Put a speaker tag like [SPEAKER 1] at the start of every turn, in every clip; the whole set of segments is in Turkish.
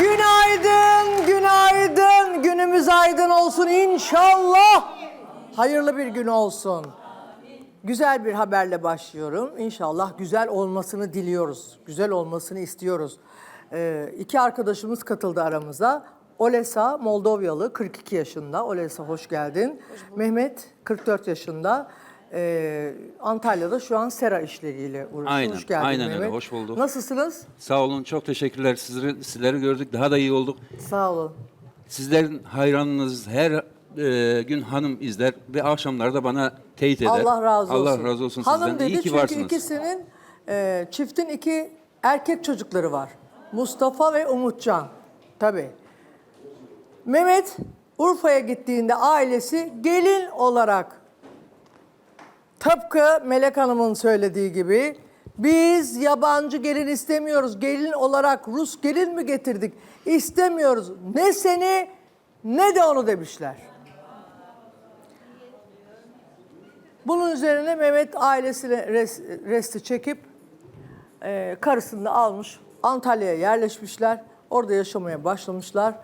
[SPEAKER 1] Günaydın, günaydın. Günümüz aydın olsun inşallah. Hayırlı bir gün olsun. Güzel bir haberle başlıyorum. İnşallah güzel olmasını diliyoruz. Güzel olmasını istiyoruz. Ee, iki arkadaşımız katıldı aramıza. Olesa Moldovyalı 42 yaşında. Olesa hoş geldin. Mehmet 44 yaşında. Ee, Antalya'da şu an sera işleriyle uğraşıyor.
[SPEAKER 2] Aynen,
[SPEAKER 1] Hoş geldin
[SPEAKER 2] aynen öyle.
[SPEAKER 1] Mehmet.
[SPEAKER 2] Hoş bulduk.
[SPEAKER 1] Nasılsınız?
[SPEAKER 2] Sağ olun, çok teşekkürler. Sizleri, sizleri gördük, daha da iyi olduk.
[SPEAKER 1] Sağ olun.
[SPEAKER 2] Sizlerin hayranınız her e, gün hanım izler ve akşamlarda bana teyit eder.
[SPEAKER 1] Allah razı olsun.
[SPEAKER 2] Allah razı olsun
[SPEAKER 1] Hanım
[SPEAKER 2] sizden.
[SPEAKER 1] dedi
[SPEAKER 2] iyi ki
[SPEAKER 1] çünkü
[SPEAKER 2] varsınız.
[SPEAKER 1] ikisinin e, çiftin iki erkek çocukları var. Mustafa ve Umutcan. Tabii. Mehmet Urfa'ya gittiğinde ailesi gelin olarak tıpkı Melek Hanım'ın söylediği gibi biz yabancı gelin istemiyoruz. Gelin olarak Rus gelin mi getirdik? İstemiyoruz. Ne seni ne de onu demişler. Bunun üzerine Mehmet ailesine res, resti çekip e, karısını da almış Antalya'ya yerleşmişler. Orada yaşamaya başlamışlar.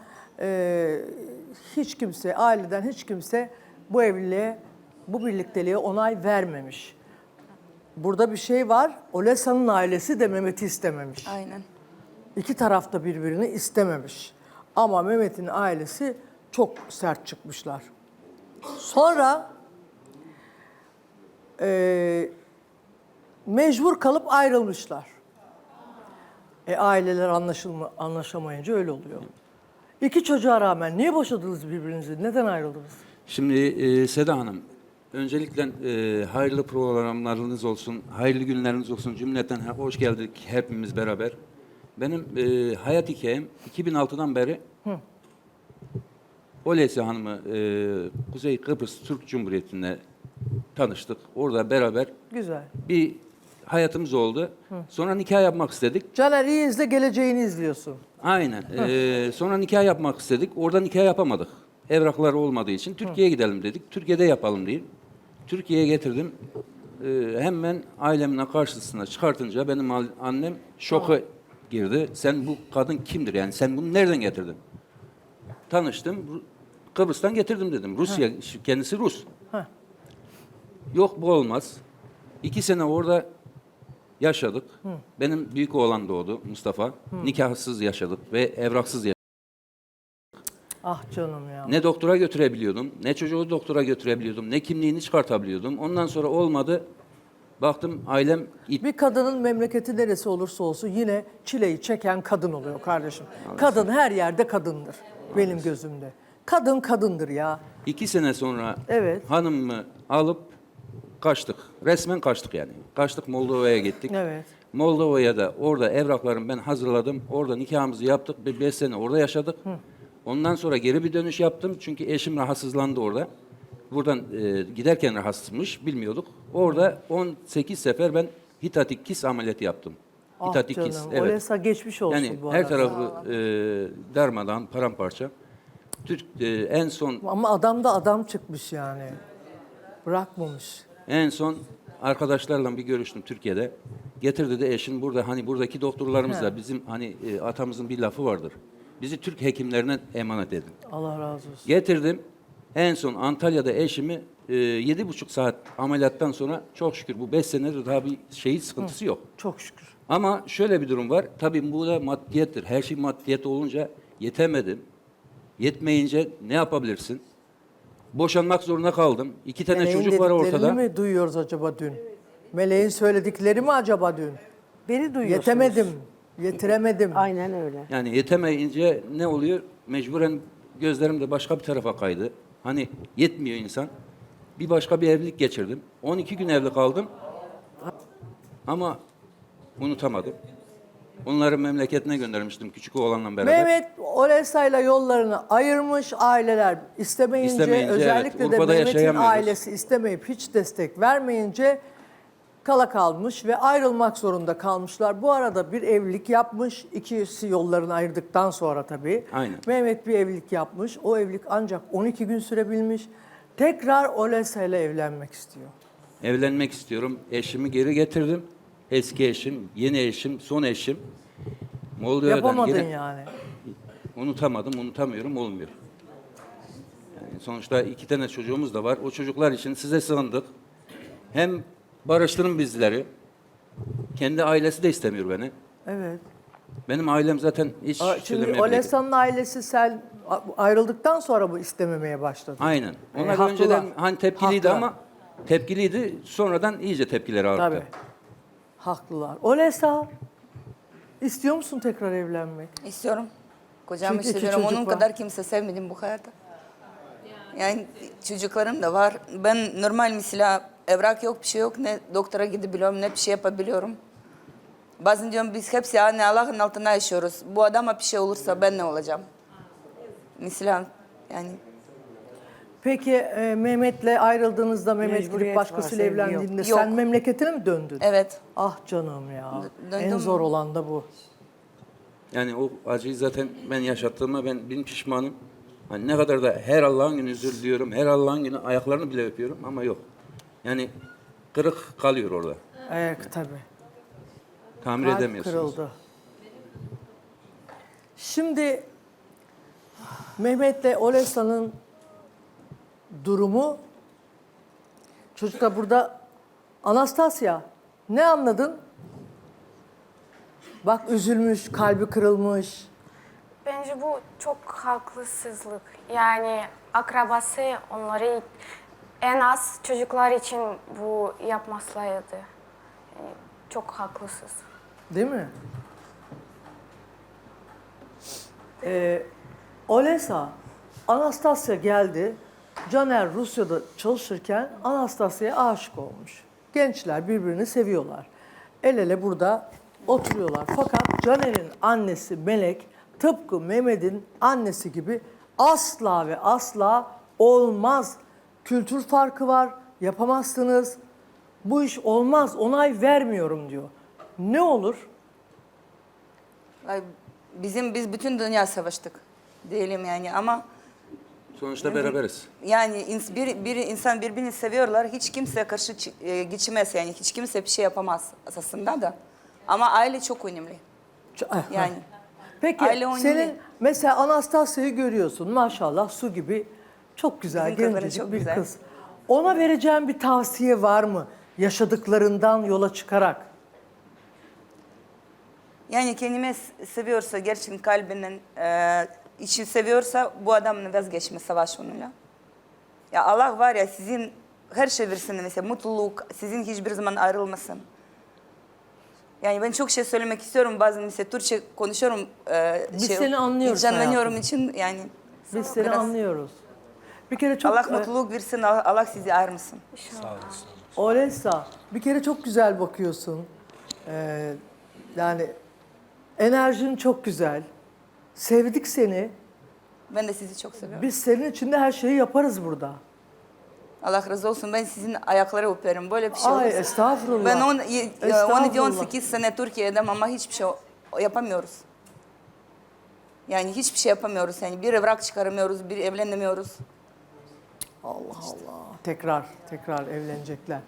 [SPEAKER 1] E, hiç kimse, aileden hiç kimse bu evliliğe, bu birlikteliğe onay vermemiş. Burada bir şey var. Olesa'nın ailesi de Mehmet'i istememiş.
[SPEAKER 3] Aynen.
[SPEAKER 1] İki taraf da birbirini istememiş. Ama Mehmet'in ailesi çok sert çıkmışlar. Sonra e, mecbur kalıp ayrılmışlar. E, aileler anlaşılma, anlaşamayınca öyle oluyor. İki çocuğa rağmen niye boşadınız birbirinizi? Neden ayrıldınız?
[SPEAKER 2] Şimdi e, Seda Hanım, öncelikle e, hayırlı programlarınız olsun, hayırlı günleriniz olsun. Cümleten hoş geldik hepimiz beraber. Benim e, hayat hikayem 2006'dan beri Olesi Hanım'ı e, Kuzey Kıbrıs Türk Cumhuriyeti'nde tanıştık. Orada beraber
[SPEAKER 1] Güzel.
[SPEAKER 2] bir hayatımız oldu. Sonra nikah yapmak istedik.
[SPEAKER 1] Caner iyi izle geleceğini izliyorsun.
[SPEAKER 2] Aynen. Ee, sonra nikah yapmak istedik. Orada nikah yapamadık. Evrakları olmadığı için Türkiye'ye gidelim dedik. Türkiye'de yapalım diye. Türkiye'ye getirdim. Ee, hemen ailemin karşısına çıkartınca benim annem şoka girdi. Sen bu kadın kimdir yani? Sen bunu nereden getirdin? Tanıştım. Kıbrıs'tan getirdim dedim. Rusya, kendisi Rus.
[SPEAKER 1] Heh.
[SPEAKER 2] Yok bu olmaz. İki sene orada yaşadık. Benim büyük oğlan doğdu Mustafa. Nikahsız yaşadık ve evraksız yaşadık.
[SPEAKER 1] Ah canım ya.
[SPEAKER 2] Ne doktora götürebiliyordum, ne çocuğu doktora götürebiliyordum, ne kimliğini çıkartabiliyordum. Ondan sonra olmadı. Baktım ailem it-
[SPEAKER 1] Bir kadının memleketi neresi olursa olsun yine çileyi çeken kadın oluyor kardeşim. Kadın her yerde kadındır benim gözümde. Kadın kadındır ya.
[SPEAKER 2] iki sene sonra
[SPEAKER 1] Evet.
[SPEAKER 2] hanımımı alıp kaçtık. Resmen kaçtık yani. Kaçtık Moldova'ya gittik.
[SPEAKER 1] Evet.
[SPEAKER 2] Moldova'ya da orada evraklarımı ben hazırladım. Orada nikahımızı yaptık. Bir beş sene orada yaşadık. Ondan sonra geri bir dönüş yaptım. Çünkü eşim rahatsızlandı orada. Buradan e, giderken rahatsızmış. Bilmiyorduk. Orada 18 sefer ben hitatik kis ameliyatı yaptım.
[SPEAKER 1] Ah
[SPEAKER 2] Hitatik
[SPEAKER 1] canım.
[SPEAKER 2] kis. Evet.
[SPEAKER 1] Olesa geçmiş olsun
[SPEAKER 2] Yani
[SPEAKER 1] bu
[SPEAKER 2] her
[SPEAKER 1] arada.
[SPEAKER 2] tarafı e, darmadan, paramparça. Türk e, en son
[SPEAKER 1] Ama adam da adam çıkmış yani. Bırakmamış.
[SPEAKER 2] En son arkadaşlarla bir görüştüm Türkiye'de. Getirdi de eşin burada hani buradaki doktorlarımızla bizim hani e, atamızın bir lafı vardır. Bizi Türk hekimlerine emanet edin.
[SPEAKER 1] Allah razı olsun.
[SPEAKER 2] Getirdim. En son Antalya'da eşimi e, yedi buçuk saat ameliyattan sonra çok şükür bu beş senedir daha bir şeyi sıkıntısı yok.
[SPEAKER 1] Çok şükür.
[SPEAKER 2] Ama şöyle bir durum var. Tabii bu da maddiyettir. Her şey maddiyet olunca yetemedim. Yetmeyince ne yapabilirsin? Boşanmak zorunda kaldım. İki tane
[SPEAKER 1] Meleğin
[SPEAKER 2] çocuk var ortada.
[SPEAKER 1] mi duyuyoruz acaba dün? Meleğin söyledikleri mi acaba dün?
[SPEAKER 3] Beni duyuyorsunuz.
[SPEAKER 1] Yetemedim, yetiremedim.
[SPEAKER 3] Aynen öyle.
[SPEAKER 2] Yani yetemeyince ne oluyor? Mecburen gözlerim de başka bir tarafa kaydı. Hani yetmiyor insan. Bir başka bir evlilik geçirdim. 12 gün evli kaldım. Ama unutamadım. Onları memleketine göndermiştim küçük oğlanla beraber.
[SPEAKER 1] Mehmet Olesa'yla yollarını ayırmış aileler istemeyince,
[SPEAKER 2] İstemeyince,
[SPEAKER 1] özellikle
[SPEAKER 2] evet,
[SPEAKER 1] de
[SPEAKER 2] Urfa'da
[SPEAKER 1] Mehmet'in
[SPEAKER 2] yaşayamıyoruz.
[SPEAKER 1] ailesi istemeyip hiç destek vermeyince kala kalmış ve ayrılmak zorunda kalmışlar. Bu arada bir evlilik yapmış. İkisi yollarını ayırdıktan sonra tabii.
[SPEAKER 2] Aynen.
[SPEAKER 1] Mehmet bir evlilik yapmış. O evlilik ancak 12 gün sürebilmiş. Tekrar Olesa ile evlenmek istiyor.
[SPEAKER 2] Evlenmek istiyorum. Eşimi geri getirdim. Eski eşim, yeni eşim, son eşim. Moldova'dan
[SPEAKER 1] Yapamadın
[SPEAKER 2] gelen-
[SPEAKER 1] yani.
[SPEAKER 2] Unutamadım, unutamıyorum, olmuyor. Yani sonuçta iki tane çocuğumuz da var. O çocuklar için size sığındık. Hem barıştırın bizleri. Kendi ailesi de istemiyor beni.
[SPEAKER 1] Evet.
[SPEAKER 2] Benim ailem zaten hiç
[SPEAKER 1] Aa, Şimdi Olesa'nın ailesi sen ayrıldıktan sonra bu istememeye başladı.
[SPEAKER 2] Aynen.
[SPEAKER 1] E,
[SPEAKER 2] Onlar
[SPEAKER 1] haklılar.
[SPEAKER 2] önceden hani tepkiliydi
[SPEAKER 1] Haklılar.
[SPEAKER 2] ama tepkiliydi. Sonradan iyice tepkileri arttı.
[SPEAKER 1] Tabii. Haklılar. Olesa istiyor musun tekrar evlenmek?
[SPEAKER 3] İstiyorum. Kocamı
[SPEAKER 1] Çünkü iki çocuk
[SPEAKER 3] Onun
[SPEAKER 1] var.
[SPEAKER 3] kadar kimse sevmedim bu hayatta. Yani çocuklarım da var. Ben normal mesela evrak yok, bir şey yok. Ne doktora gidebiliyorum, ne bir şey yapabiliyorum. Bazen diyorum biz hepsi anne Allah'ın altında yaşıyoruz. Bu adama bir şey olursa ben ne olacağım? Mesela yani
[SPEAKER 1] Peki e, Mehmet'le ayrıldığınızda Mehmet gidip
[SPEAKER 4] Mecburiyet
[SPEAKER 1] başkasıyla
[SPEAKER 4] var, sevgi yok.
[SPEAKER 1] evlendiğinde
[SPEAKER 3] Yok.
[SPEAKER 1] sen memleketine mi döndün?
[SPEAKER 3] evet.
[SPEAKER 1] Ah canım ya.
[SPEAKER 3] Dö-
[SPEAKER 1] En
[SPEAKER 3] döndüm.
[SPEAKER 1] zor olan da bu.
[SPEAKER 2] Yani o acıyı zaten ben yaşattığıma ben bin pişmanım. Hani ne kadar da her Allah'ın günü özür diliyorum. Her Allah'ın günü ayaklarını bile öpüyorum ama yok. Yani kırık kalıyor orada.
[SPEAKER 1] Evet tabii.
[SPEAKER 2] Tamir
[SPEAKER 1] Kalp
[SPEAKER 2] edemiyorsunuz.
[SPEAKER 1] kırıldı. Şimdi Mehmet'le Olesa'nın durumu çocuklar burada Anastasia ne anladın? Bak üzülmüş, kalbi kırılmış.
[SPEAKER 5] Bence bu çok haklısızlık. Yani akrabası onları en az çocuklar için bu yapmasaydı. Yani çok haklısız.
[SPEAKER 1] Değil mi? Ee, Olesa, Anastasia geldi. Caner Rusya'da çalışırken Anastasia'ya aşık olmuş. Gençler birbirini seviyorlar. El ele burada oturuyorlar. Fakat Caner'in annesi Melek tıpkı Mehmet'in annesi gibi asla ve asla olmaz. Kültür farkı var, yapamazsınız. Bu iş olmaz, onay vermiyorum diyor. Ne olur?
[SPEAKER 3] Ay, Bizim biz bütün dünya savaştık. Diyelim yani ama
[SPEAKER 2] Sonuçta beraberiz.
[SPEAKER 3] yani ins- bir, bir insan birbirini seviyorlar. Hiç kimse karşı çı- e, geçmez yani. Hiç kimse bir şey yapamaz aslında da. Ama aile çok önemli.
[SPEAKER 1] Ç-
[SPEAKER 3] Yani.
[SPEAKER 1] Peki
[SPEAKER 3] Aile oyunu
[SPEAKER 1] senin
[SPEAKER 3] değil.
[SPEAKER 1] mesela Anastasia'yı görüyorsun maşallah su gibi çok güzel
[SPEAKER 3] Bizim
[SPEAKER 1] gencecik
[SPEAKER 3] çok
[SPEAKER 1] bir
[SPEAKER 3] güzel.
[SPEAKER 1] kız. Ona vereceğin bir tavsiye var mı? Yaşadıklarından yola çıkarak.
[SPEAKER 3] Yani kendime s- seviyorsa gerçekten kalbinin e, içi seviyorsa bu adamın vazgeçme savaş onunla. Ya Allah var ya sizin her şey versin mesela mutluluk sizin hiçbir zaman ayrılmasın. Yani ben çok şey söylemek istiyorum bazen mesela Türkçe konuşuyorum. E,
[SPEAKER 1] Biz
[SPEAKER 3] şey,
[SPEAKER 1] seni anlıyoruz
[SPEAKER 3] heyecanlanıyorum
[SPEAKER 1] hayatım.
[SPEAKER 3] için yani.
[SPEAKER 1] Biz seni
[SPEAKER 3] Biraz-
[SPEAKER 1] anlıyoruz. Bir kere çok
[SPEAKER 3] Allah
[SPEAKER 1] e,
[SPEAKER 3] mutluluk versin Allah Allah sizi ayırmasın.
[SPEAKER 1] Olesa bir kere çok güzel bakıyorsun. Ee, yani enerjin çok güzel. Sevdik seni.
[SPEAKER 3] Ben de sizi çok seviyorum.
[SPEAKER 1] Biz senin için de her şeyi yaparız burada.
[SPEAKER 3] Allah razı olsun. Ben sizin ayakları öperim. Böyle bir şey
[SPEAKER 1] Ay
[SPEAKER 3] olursa.
[SPEAKER 1] estağfurullah.
[SPEAKER 3] Ben on- y-
[SPEAKER 1] Estağfurullah.
[SPEAKER 3] 17-18 sene Türkiye'dem ama hiçbir şey yapamıyoruz. Yani hiçbir şey yapamıyoruz. Yani bir evrak çıkaramıyoruz, bir evlenemiyoruz.
[SPEAKER 1] Allah Allah. Tekrar, tekrar evlenecekler.